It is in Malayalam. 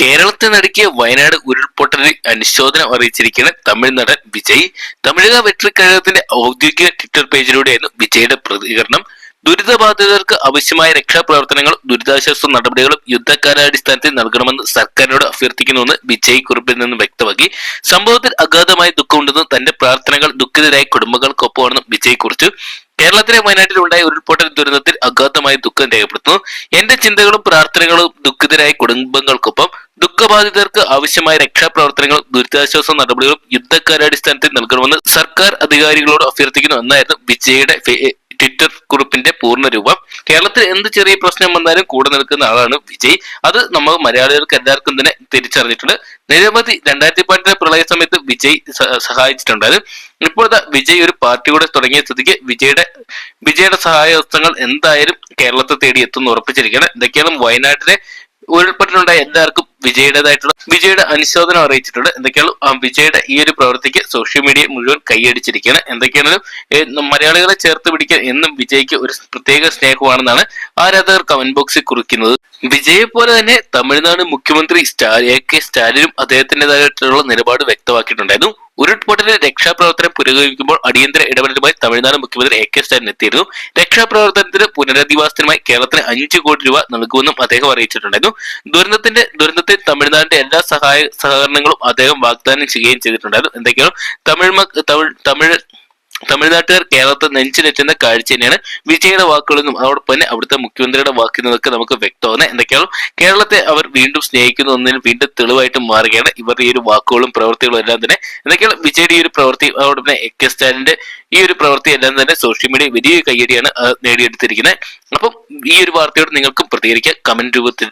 കേരളത്തെ നടുക്കിയ വയനാട് ഉരുൾപൊട്ടലിൽ അനുശോചനം അറിയിച്ചിരിക്കുന്ന തമിഴ് നടൻ വിജയ് തമിഴക വെറ്ററി കഴകത്തിന്റെ ഔദ്യോഗിക ട്വിറ്റർ പേജിലൂടെയായിരുന്നു വിജയുടെ പ്രതികരണം. ദുരിതബാധിതർക്ക് ആവശ്യമായ രക്ഷാപ്രവർത്തനങ്ങളും ദുരിതാശ്വാസ നടപടികളും യുദ്ധകാലാടിസ്ഥാനത്തിൽ നൽകണമെന്ന് സർക്കാരിനോട് അഭ്യർത്ഥിക്കുന്നുവെന്ന് വിജയ് കുറിപ്പിൽ നിന്ന് വ്യക്തമാക്കി. സംഭവത്തിൽ അഗാധമായ ദുഃഖമുണ്ടെന്നും തന്റെ പ്രാർത്ഥനകൾ ദുഃഖിതരായ കുടുംബങ്ങൾക്കൊപ്പമാണെന്നും വിജയ് കുറിച്ചു. കേരളത്തിലെ വയനാട്ടിൽ ഉണ്ടായ ഉരുൾപൊട്ടൽ ദുരന്തത്തിൽ അഗാധമായ ദുഃഖം രേഖപ്പെടുത്തുന്നു. എന്റെ ചിന്തകളും പ്രാർത്ഥനകളും ദുഃഖിതരായ കുടുംബങ്ങൾക്കൊപ്പം ദുഃഖബാധിതർക്ക് ആവശ്യമായ രക്ഷാപ്രവർത്തനങ്ങളും ദുരിതാശ്വാസ നടപടികളും യുദ്ധകാലാടിസ്ഥാനത്തിൽ നൽകണമെന്ന് സർക്കാർ അധികാരികളോട് അഭ്യർത്ഥിക്കുന്നു. എന്നായിരുന്നു വിജയുടെ ട്വിറ്റർ കുറിപ്പിന്റെ പൂർണരൂപം. കേരളത്തിൽ എന്ത് ചെറിയ പ്രശ്നം വന്നാലും കൂടെ നിൽക്കുന്ന ആളാണ് വിജയ്. അത് നമ്മൾ മലയാളികൾക്ക് എല്ലാവർക്കും തന്നെ തിരിച്ചറിഞ്ഞിട്ടുണ്ട്. നിരവധി രണ്ടായിരത്തി പതിനെട്ടിലെ പ്രളയ സമയത്ത് വിജയ് സഹായിച്ചിട്ടുണ്ടായിരുന്നു. ഇപ്പോഴത്തെ വിജയ് ഒരു പാർട്ടി കൂടെ തുടങ്ങിയ സ്ഥിതിക്ക് വിജയുടെ വിജയുടെ സഹായഹസ്തങ്ങൾ എന്തായാലും കേരളത്തെ തേടി എത്തുമെന്ന് ഉറപ്പിച്ചിരിക്കുകയാണ്. എന്തൊക്കെയാണ് വയനാട്ടിലെ ഉരുൾപൊട്ടലുണ്ടായ എല്ലാവർക്കും വിജയുടേതായിട്ടുള്ള വിജയുടെ അനുശോചനം അറിയിച്ചിട്ടുണ്ട്. എന്തൊക്കെയാണ് വിജയുടെ ഈ ഒരു പ്രവൃത്തിക്ക് സോഷ്യൽ മീഡിയ മുഴുവൻ കൈയടിച്ചിരിക്കുകയാണ്. എന്തൊക്കെയാണെങ്കിലും മലയാളികളെ ചേർത്ത് പിടിക്കാൻ എന്നും വിജയ്ക്ക് ഒരു പ്രത്യേക സ്നേഹമാണെന്നാണ് ആരാധകർ കമന്റ് ബോക്സിൽ കുറിക്കുന്നത്. വിജയെ പോലെ തന്നെ തമിഴ്നാട് മുഖ്യമന്ത്രി സ്റ്റാ എ കെ സ്റ്റാലിനും അദ്ദേഹത്തിന്റെതായിട്ടുള്ള നിലപാട് വ്യക്തമാക്കിയിട്ടുണ്ടായിരുന്നു. ഉരുൾപൊട്ടലിൽ രക്ഷാപ്രവർത്തനം പുരോഗമിക്കുമ്പോൾ അടിയന്തര ഇടപെടലുമായി തമിഴ്നാട് മുഖ്യമന്ത്രി എ കെ സ്റ്റാലിൻ എത്തിയിരുന്നു. രക്ഷാപ്രവർത്തനത്തിന് പുനരധിവാസത്തിനുമായി കേരളത്തിന് അഞ്ച് കോടി രൂപ നൽകുമെന്നും അദ്ദേഹം അറിയിച്ചിട്ടുണ്ടായിരുന്നു. ദുരന്തത്തിന്റെ ദുരന്തത്തിൽ തമിഴ്നാടിന്റെ എല്ലാ സഹായ സഹകരണങ്ങളും അദ്ദേഹം വാഗ്ദാനം ചെയ്യുകയും ചെയ്തിട്ടുണ്ടായിരുന്നു. എന്തൊക്കെയാണ്? തമിഴ് തമിഴ് തമിഴ് തമിഴ്നാട്ടുകാർ കേരളത്തെ നെഞ്ചിലെറ്റുന്ന കാഴ്ച തന്നെയാണ് വിജയുടെ വാക്കുകളെന്നും അതോടൊപ്പം തന്നെ അവിടുത്തെ മുഖ്യമന്ത്രിയുടെ വാക്കിൽ നിന്നൊക്കെ നമുക്ക് വ്യക്തമാണ് എന്തൊക്കെയാണ്. കേരളത്തെ അവർ വീണ്ടും സ്നേഹിക്കുന്ന എന്നതിന് വീണ്ടും തെളിവായിട്ട് മാറുകയാണ്. ഇവരുടെ ഈ ഒരു വാക്കുകളും പ്രവൃത്തികളും എല്ലാം തന്നെ എന്തൊക്കെയാണ്? വിജയുടെ ഈ ഒരു പ്രവൃത്തി അതോടൊപ്പം തന്നെ എ കെ സ്റ്റാലിന്റെ ഈ ഒരു പ്രവൃത്തി എല്ലാം തന്നെ സോഷ്യൽ മീഡിയ വലിയ കയ്യടിയാണ് നേടിയെടുത്തിരിക്കുന്നത്. അപ്പം ഈ ഒരു വാർത്തയോട് നിങ്ങൾക്കും പ്രതികരിക്കാം. കമന്റ് രൂപത്തിൽ